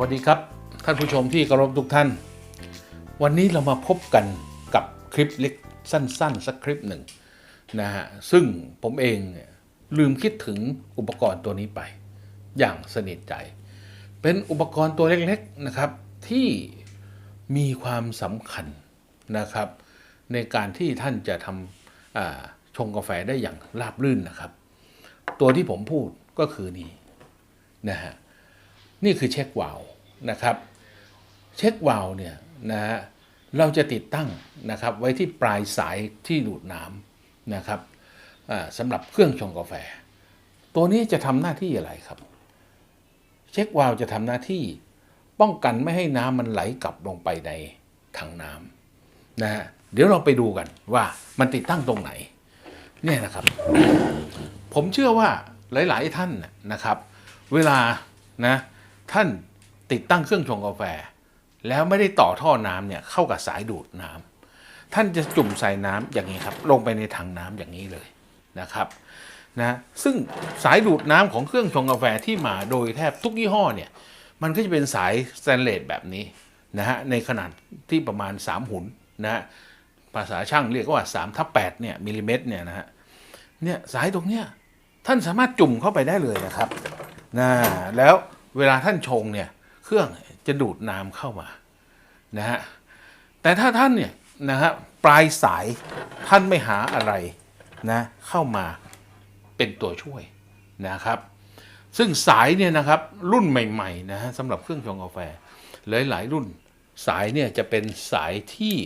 วัสดีครับ ท่านผู้ชมที่เคารพทุกท่าน วันนี้เรามาพบกันกับคลิปเล็กสั้นๆ สักคลิปหนึ่งนะฮะซึ่งผมเองลืมคิดถึงอุปกรณ์ตัวนี้ไป อย่างสนิทใจ เป็นอุปกรณ์ตัวเล็กๆนะครับ ที่มีความสำคัญนะครับ ในการที่ท่านจะทำชงกาแฟได้อย่างราบรื่นนะครับ ตัวที่ผมพูดก็คือนี่นะฮะ นี่คือเช็ควาล์วนะครับเช็ควาล์วเนี่ยนะฮะเราจะติดตั้งนะครับไว้ที่ปลายสายที่ดูดน้ำนะครับสำหรับเครื่องชงกาแฟ ตัวนี้จะทำหน้าที่อะไรครับ เช็ควาล์วจะทำหน้าที่ป้องกันไม่ให้น้ำมันไหลกลับลงไปในถังน้ำนะฮะเดี๋ยวเราไปดูกันว่ามันติดตั้งตรงไหนเนี่ยนะครับ ผมเชื่อว่าหลาย ๆ ท่านนะครับ เวลานะ ท่านติดตั้งเครื่องชงกาแฟ แล้วไม่ได้ต่อท่อน้ำเนี่ยเข้ากับสายดูดน้ำท่านจะจุ่มใส่น้ำอย่างนี้ครับลงไปในถังน้ำอย่างนี้เลยนะครับนะซึ่งสายดูดน้ำของเครื่องชงกาแฟที่มาโดยแทบทุกยี่ห้อเนี่ยมันก็จะเป็นสายสแตนเลสแบบนี้นะฮะในขนาดที่ประมาณ 3 หุนนะฮะภาษาช่างเรียกว่า3ทับ8เนี่ยมิลลิเมตรเนี่ยนะฮะเนี่ยสายตรงเนี้ยท่านสามารถจุ่มเข้าไปได้เลยนะครับนะแล้ว เวลาท่านชงเนี่ยเครื่องจะดูดน้ำเข้ามานะฮะแต่ถ้าท่านเนี่ยนะฮะปลายสายท่านไม่หาอะไรนะเข้ามาเป็นตัวช่วยนะครับ ซึ่งสายเนี่ยนะครับรุ่นใหม่ๆนะฮะสำหรับเครื่องชงกาแฟหลายๆรุ่นสายเนี่ยจะเป็นสายที่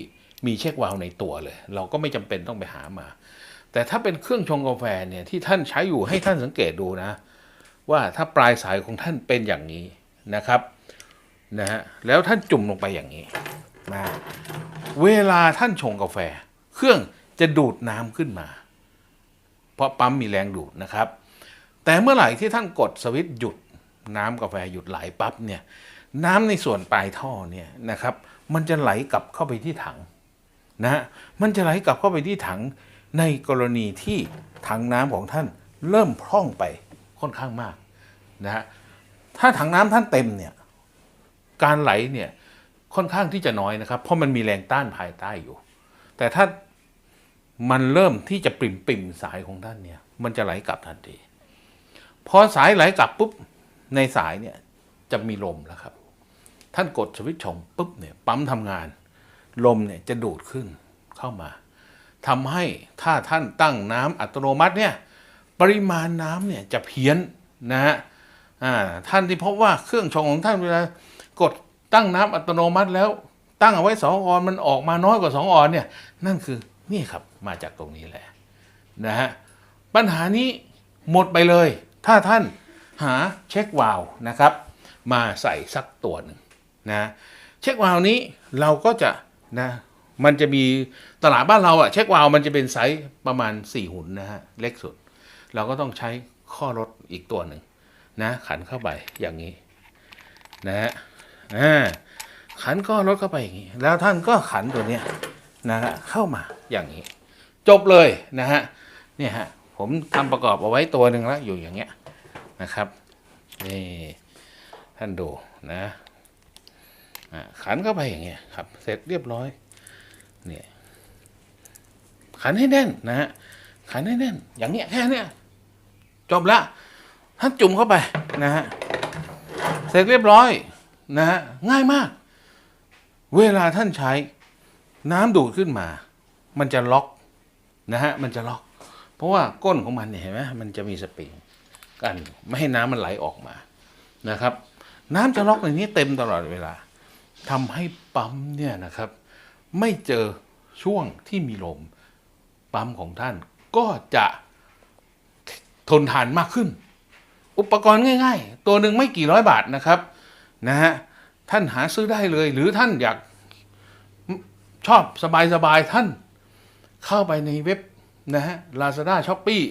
มีเช็ควาล์วในตัวเลย เราก็ไม่จำเป็นต้องไปหามา แต่ถ้าเป็นเครื่องชงกาแฟเนี่ยที่ท่านใช้อยู่ให้ท่านสังเกตดูนะ ว่าถ้าปลายสายของท่านเป็นอย่างนี้นะครับนะฮะแล้วท่านจุ่มลงไปอย่างนี้นะเวลาท่านชงกาแฟ เครื่องจะดูดน้ำขึ้นมา เพราะปั๊มมีแรงดูดนะครับ แต่เมื่อไหร่ที่ท่านกดสวิตช์หยุดน้ำกาแฟหยุดไหลปั๊บเนี่ยน้ำในส่วนปลายท่อเนี่ยนะครับ มันจะไหลกลับเข้าไปที่ถังนะฮะมันจะไหลกลับเข้าไปที่ถังในกรณีที่ถังน้ำของท่านเริ่มพร่องไป ค่อนข้างมากนะฮะถ้าถังน้ำท่านเต็มเนี่ยการไหลเนี่ยค่อนข้างที่จะน้อยนะครับ เพราะมันมีแรงต้านภายใต้อยู่ แต่ถ้ามันเริ่มที่จะปริ่มปิ่มสายของท่านเนี่ย มันจะไหลกลับทันทีพอสายไหลกลับปุ๊บในสายเนี่ยจะมีลมแล้วครับ ท่านกดสวิตช์ชงปุ๊บเนี่ยปั๊มทำงาน ลมเนี่ยจะดูดขึ้นเข้ามาทำให้ถ้าท่านตั้งน้ำอัตโนมัติเนี่ย ปริมาณน้ำเนี่ยจะเพี้ยนนะฮะท่านที่พบว่าเครื่องชงของท่านเวลากดตั้งน้ำอัตโนมัติแล้ว ตั้งเอาไว้สองออนมันออกมาน้อยกว่าสองออนเนี่ยนั่นคือนี่ครับมาจากตรงนี้แหละนะฮะปัญหานี้หมดไปเลย ถ้าท่านหาเช็ควาล์วนะครับ มาใส่สักตัวหนึ่งนะเช็ควาล์วนี้เราก็จะนะมันจะมีตลาดบ้านเราอะเช็ควาล์วมันจะเป็นไซส์ประมาณ 4 หุ่นนะฮะเล็กสุด เราก็ต้องใช้ข้อรถอีกตัวหนึ่งนะขันเข้าไปอย่างนี้นะฮะขันข้อรถเข้าไปอย่างนี้ แล้วท่านก็ขันตัวเนี้ยนะฮะเข้ามาอย่างนี้ จบเลยนะฮะเนี่ยฮะผมทำประกอบเอาไว้ตัวหนึ่งแล้วอยู่อย่างเงี้ยนะครับนี่ท่านดูนะอะขันเข้าไปอย่างเงี้ยครับ เสร็จเรียบร้อยเนี่ยขันให้แน่นนะฮะ ขันให้แน่นๆอย่างเนี้ยแค่เนี้ยจบละท่านจุ่มเข้าไปนะฮะเสร็จเรียบร้อยนะฮะง่ายมาก เวลาท่านใช้น้ำดูดขึ้นมา มันจะล็อกนะฮะมันจะล็อก เพราะว่าก้นของมันเนี่ยเห็นไหมมันจะมีสปริงกันไม่ให้น้ำมันไหลออกมานะครับ น้ำจะล็อกในนี้เต็มตลอดเวลาทำให้ปั๊มเนี่ยนะครับ ไม่เจอช่วงที่มีลมปั๊มของท่าน ก็จะทนทานมากขึ้น อุปกรณ์ง่าย ๆ ตัวหนึ่งไม่กี่ร้อยบาทนะครับนะฮะท่านหาซื้อได้เลย หรือท่านอยากชอบสบายๆท่านเข้าไปในเว็บนะฮะ Lazada s h o p e e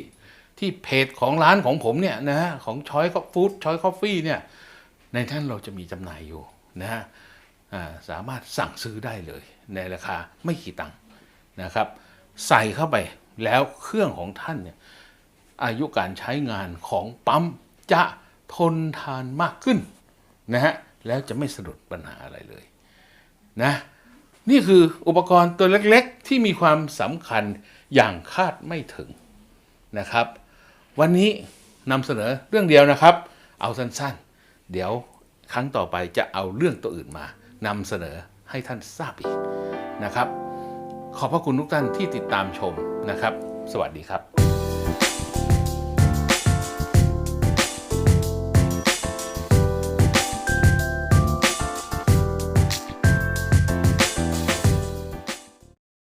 ที่เพจของร้านของผมเนี่ยนะฮะของช้อยฟู้ดช้อยคอฟฟี่เนี่ยในท่านเราจะมีจำหน่ายอยู่นะฮะสามารถสั่งซื้อได้เลยในราคาไม่กี่ตังค์นะครับ ใส่เข้าไป แล้วเครื่องของท่านเนี่ยอายุการใช้งานของปั๊มจะทนทานมากขึ้นนะฮะแล้วจะไม่สะดุดปัญหาอะไรเลยนะนี่คืออุปกรณ์ตัวเล็กๆ ที่มีความสำคัญอย่างคาดไม่ถึงนะครับ วันนี้นำเสนอเรื่องเดียวนะครับ เอาสั้นๆ เดี๋ยวครั้งต่อไปจะเอาเรื่องตัวอื่นมานำเสนอให้ท่านทราบอีกนะครับ ขอบพระคุณทุกท่านที่ติดตามชมนะครับ สวัสดีครับ